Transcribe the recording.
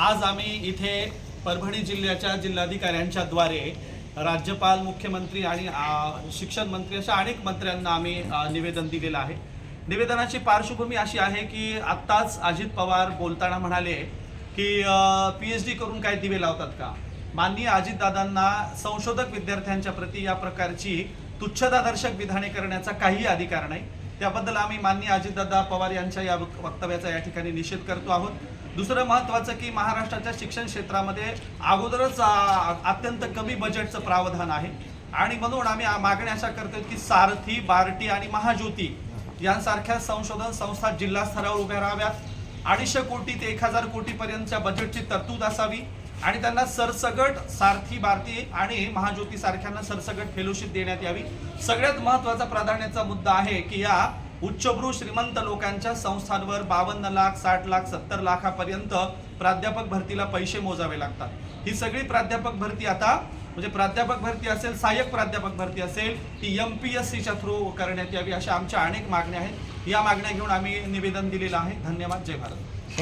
आज आम्ही इथे परभणी जिल्ह्याच्या जिल्हाधिकाऱ्यांच्या द्वारे राज्यपाल मुख्यमंत्री आणि शिक्षण मंत्री अशा अनेक मंत्र्यांना आम्ही निवेदन दिलेलं आहे. निवेदनाची पार्श्वभूमी अशी आहे की आत्ताच अजित पवार बोलताना म्हणाले की पी एच डी करून काय दिवे लावतात का? माननीय अजितदादांना संशोधक विद्यार्थ्यांच्या प्रती या प्रकारची तुच्छतादर्शक विधाने करण्याचा काही अधिकार नाही. त्याबद्दल आम्ही माननीय अजितदादा पवार यांच्या या वक्तव्याचा या ठिकाणी निषेध करतो आहोत. दुसरं महत्त्वाचं की महाराष्ट्राच्या शिक्षण क्षेत्रामध्ये अगोदरच अत्यंत कमी बजेटचं प्रावधान आहे. आणि म्हणून आम्ही मागणी मागण्या अशा करतो की सारथी बार्टी आणि महाज्योती यांसारख्या संशोधन संस्था जिल्हा स्तरावर उभ्या राहाव्यात. अडीचशे कोटी ते एक हजार कोटीपर्यंतच्या बजेटची तरतूद असावी. आणि त्यांना सरसगट सारथी भारती आणि महाज्योती सारख्यांना सरसगट फेलोशिप देण्यात यावी. सगळ्यात महत्त्वाचा प्राधान्याचा मुद्दा आहे की या उच्चभ्रू श्रीमंत लोकांच्या संस्थांवर बावन्न लाख साठ लाख सत्तर लाखापर्यंत प्राध्यापक भरतीला पैसे मोजावे लागतात. ही सगळी प्राध्यापक भरती आता म्हणजे प्राध्यापक भरती असेल सहाय्यक प्राध्यापक भरती असेल ती एम पी एस सीच्या थ्रू करण्यात यावी अशा आमच्या अनेक मागण्या आहेत. या मागण्या घेऊन आम्ही निवेदन दिलेलं आहे. धन्यवाद. जय भारत.